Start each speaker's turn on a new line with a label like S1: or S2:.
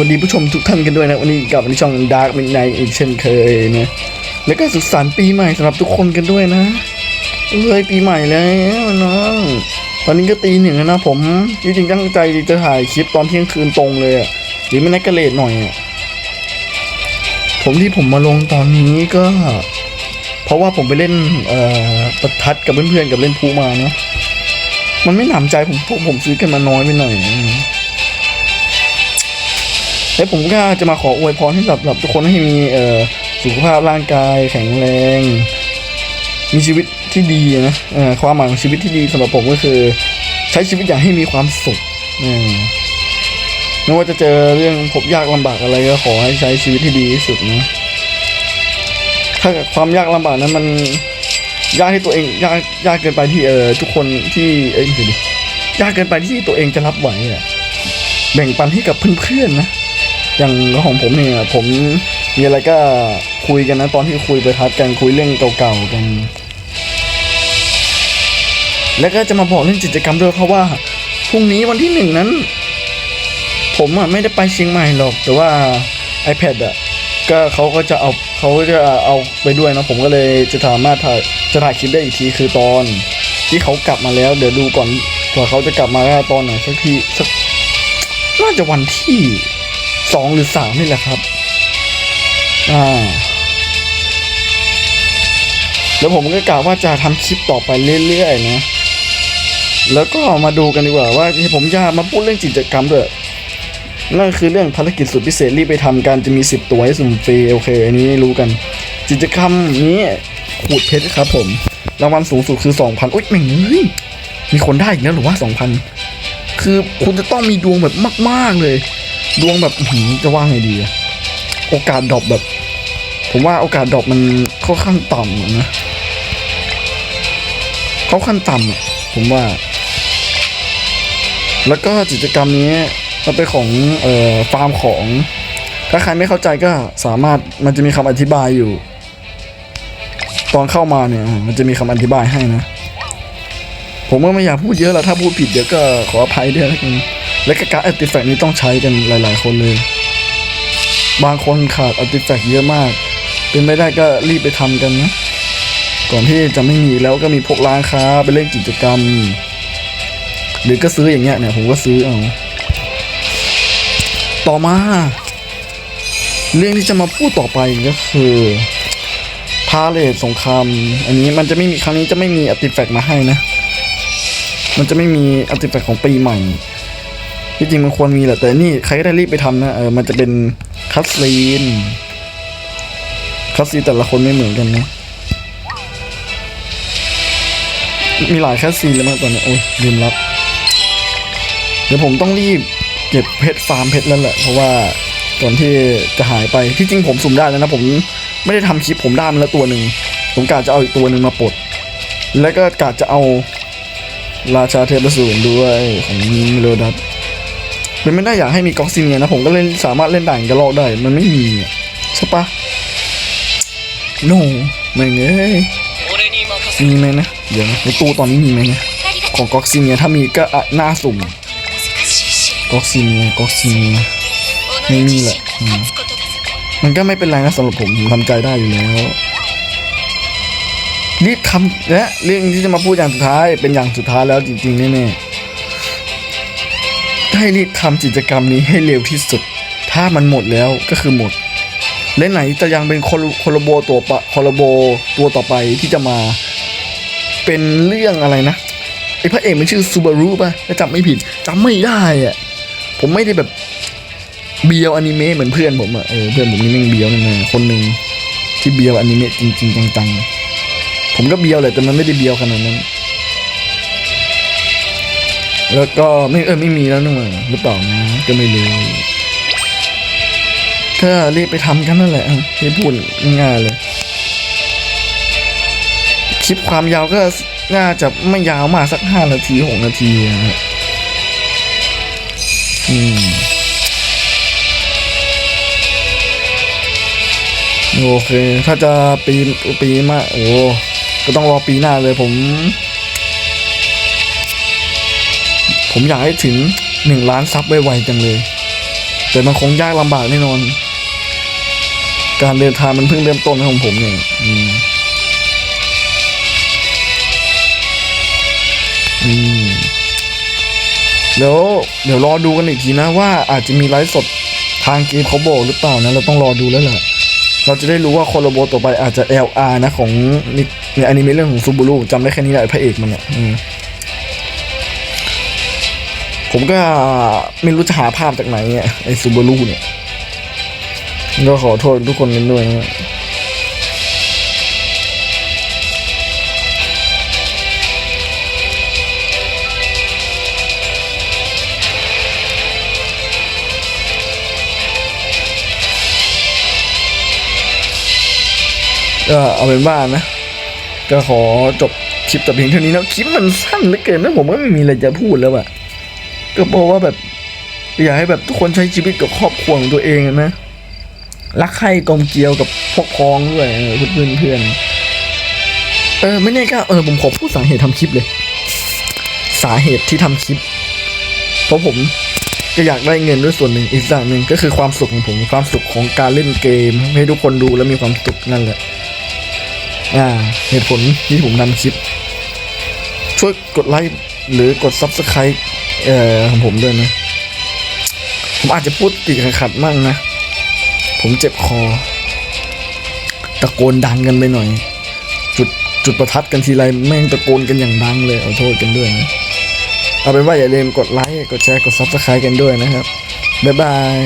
S1: วัสดีผู้ชมทุกท่านกันด้วยนะ วันนี้กลับมาที่ช่อง Dark Midnight อีกเช่นเคยนะ แล้วก็สุขสันต์ปีใหม่สำหรับทุกคนกันด้วยนะเอ้ยปีใหม่แล้วน้องตอนนี้ก็ตีหนึ่งแล้วนะผมจริงๆตั้งใจจะถ่ายคลิปตอนเที่ยงคืนตรงเลยอะหรือไม่นักกระเลดหน่อยอะผมที่ผมมาลงตอนนี้ก็ เพราะว่าผมไปเล่นประทัดกับเพื่อนๆกับเล่นพูมาเนาะมันไม่หนำใจผมพวกผมซื้อกันมาน้อยไปหน่อย และผมก็จะมาขออวยพรให้สำหรับทุกคนให้มีเอ่อสุขภาพร่างกายแข็งแรง มีชีวิตที่ดีนะเอ่อความหมายของชีวิตที่ดีสำหรับผมก็คือ ใช้ชีวิตอย่างให้มีความสุขอืมไม่ว่าจะเจอเรื่องพบยากลำบากอะไรก็ขอให้ใช้ชีวิตที่ดีที่สุดนะถ้าความยากลำบากนั้นมันยากให้ตัวเองยากยากเกินไปที่เออทุกคนที่เอ้ยเดี๋ยวดิยากเกินไปที่ตัวเองจะรับไหวอะแบ่งปันให้กับเพื่อนๆนะ อย่างของผมเนี่ยผมมีอะไรก็คุยกันนะ ตอนที่คุยไปทัดกันคุยเรื่องเก่าๆกัน แล้วก็จะมาบอกเรื่องกิจกรรมด้วยเพราะว่าพรุ่งนี้วันที่หนึ่งนั้น ผมอะไม่ได้ไปเชียงใหม่หรอก แต่ว่า iPad อะก็เขาก็จะเอาเขาจะเอาไปด้วยนะผมก็เลยจะสามารถถ่ายจะถ่ายคลิปได้อีกทีคือตอน ที่เขากลับมาแล้ว เดี๋ยวดูก่อนว่าเขาจะกลับมาได้ตอนไหนสักทีสักน่าจะวันที่ สองหรือสามนี่แหละครับ อ่า แล้วผมก็กล่าวว่าจะทำคลิปต่อไปเรื่อยๆนะ แล้วก็มาดูกันดีกว่าว่าที่ผมจะมาพูดเรื่องกิจกรรมด้วยนั่นคือเรื่องภารกิจสุดพิเศษรีบไปทำการจะมีสิบตัวให้สุ่มฟรีโอเค อันนี้รู้กัน กิจกรรมนี้ขูดเพชรครับผม รางวัลสูงสุดคือสองพันอุ้ยแม่งเฮ้ยมีคนได้อีกแล้วหรือว่าสองพันคือคุณจะต้องมีดวงแบบมาก ๆ เลย ดวงแบบจะว่าไงดีอะโอกาสดรอปแบบ ผมว่าโอกาสดรอปมันค่อนข้างต่ำนะเขาขั้นต่ำอะผมว่า แล้วก็กิจกรรมนี้มันเป็นของเอ่อฟาร์มของ ถ้าใครไม่เข้าใจก็สามารถมันจะมีคำอธิบายอยู่ ตอนเข้ามาเนี่ย มันจะมีคำอธิบายให้นะ ผมก็ไม่อยากพูดเยอะแล้วถ้าพูดผิดเดี๋ยวก็ขออภัยด้วยแล้วกัน และกการ์ดอาร์ติแฟกต์นี้ต้องใช้กันหลาย ๆ คนเลย บางคนขาดอาร์ติแฟกต์เยอะมาก เป็นไม่ได้ก็รีบไปทำกันนะก่อนที่จะไม่มีแล้วก็มีพวกร้านค้าไปเล่นกิจกรรม หรือก็ซื้ออย่างเงี้ยเนี่ยผมก็ซื้อเอาต่อมา เรื่องที่จะมาพูดต่อไปก็คือพาเลทสงครามอันนี้มันจะไม่มีครั้งนี้จะไม่มีอาร์ติแฟกต์มาให้นะ มันจะไม่มีอาร์ติแฟกต์ของปีใหม่ ที่จริงมันควรมีแหละแต่นี่ใครก็ได้รีบไปทำนะเออมันจะเป็นคัสซีนคัสซีนแต่ละคนไม่เหมือนกันนะมีหลายคัสซีนเลยมากตอนนี้โอ้ยลืมรับ เดี๋ยวผมต้องรีบเก็บเพชรฟาร์มเพชรแล้วแหละ เพราะว่าก่อนที่จะหายไปที่จริงผมสุ่มได้แล้วนะ ผมไม่ได้ทำคลิปผมได้มาแล้วตัวหนึ่งผมกะจะเอาอีกตัวหนึ่งมาปลดแล้วก็กะจะเอาราชาเทพสูรด้วยของมิโลดัส เลนไม่ได้อยากให้มีกอกซีเนียนะผมก็เล่นสามารถเล่นด่านกระรอกได้ มันไม่มีใช่ปะโนไม่เงยมีไหมนะ เดี๋ยวนะในตู้ตอนนี้มีไหมนะของกอกซีเนียถ้ามีก็หน้าสุ่มกอกซีเนียกอกซีเนีย
S2: ไม่มีแหละ
S1: มันก็ไม่เป็นไรนะสำหรับผมผมทำใจได้อยู่แล้วนี่ทำและเรื่องที่จะมาพูดอย่างสุดท้ายเป็นอย่างสุดท้ายแล้วจริงๆแน่ๆ ให้รีบทำกิจกรรมนี้ให้เร็วที่สุด ถ้ามันหมดแล้วก็คือหมด และไหนจะยังเป็นคนคอลโบตัวปะคอลโบตัวต่อไปที่จะมา เป็นเรื่องอะไรนะไอพระเอกมันชื่อซูบารุป่ะถ้าจำไม่ผิดจำไม่ได้อะผมไม่ได้แบบเบียวอนิเมะเหมือนเพื่อนผมอะเออเพื่อนผมนี่แม่งเบียวนั่นนะคนหนึ่งที่เบียวอนิเมะจริงๆจังๆผมก็เบียวแหละแต่มันไม่ได้เบียวขนาดนั้น แล้วก็ไม่เออไม่มีแล้วนึกว่าหรือเปล่านะก็ไม่รู้ถ้ารีบไปทำกันนั่นแหละอะที่พูดง่ายเลย คลิปความยาวก็น่าจะไม่ยาวมากสักห้านาทีหกนาทีนะฮะอืมโอเค ถ้าจะปีปีมาโอ้ก็ต้องรอปีหน้าเลยผม ผมอยากให้ถึงหนึ่งล้านซับไวๆจังเลย แต่มันคงยากลำบากแน่นอน การเดินทางมันเพิ่งเริ่มต้นของผมเนี่ยอืมอืมแล้วเดี๋ยวรอดูกันอีกทีนะว่าอาจจะมีไลฟ์สดทางเกมเขาบอกหรือเปล่านะเราต้องรอดูแล้วแหละเราจะได้รู้ว่าคอลโบต่อไปอาจจะ LR นะของในอนิเมะเรื่องของซูบูรุจำได้แค่นี้แหละพระเอกมันอะอืม ผมก็ไม่รู้จะหาภาพจากไหนอะไอซูบูรุเนี่ยก็ขอโทษทุกคนกันด้วยนะก็เอาเป็นว่านะ ก็ขอจบคลิปแต่เพียงเท่านี้นะคลิปมันสั้นเหลือเกินนะผมก็ไม่มีอะไรจะพูดแล้วอะ ก็บอกว่าแบบอยากให้แบบทุกคนใช้ชีวิตกับครอบครัวของตัวเองนะรักใคร่กลมเกลียวกับพวกพ้องด้วยเพื่อนเพื่อนเออไม่แน่ก็เออผมขอพูดสาเหตุทำคลิปเลย สาเหตุที่ทำคลิป เพราะผมก็อยากได้เงินด้วยส่วนหนึ่งอีกอย่างหนึ่งก็คือความสุขของผมความสุขของการเล่นเกม ให้ทุกคนดูแล้วมีความสุขนั่นแหละอ่าเหตุผลที่ผมทำคลิป ช่วยกดไลค์หรือกด Subscribe เอ่อของผมด้วยนะ ผมอาจจะพูดติดขัดมั่งนะ ผมเจ็บคอ ตะโกนดังกันไปหน่อย จุดจุดประทัดกันทีไรแม่งตะโกนกันอย่างดังเลยเอาโทษกันด้วยนะ เอาเป็นว่าอย่าลืมกดไลค์ กดแชร์ กดซับสไครต์กันด้วยนะครับ บ๊ายบาย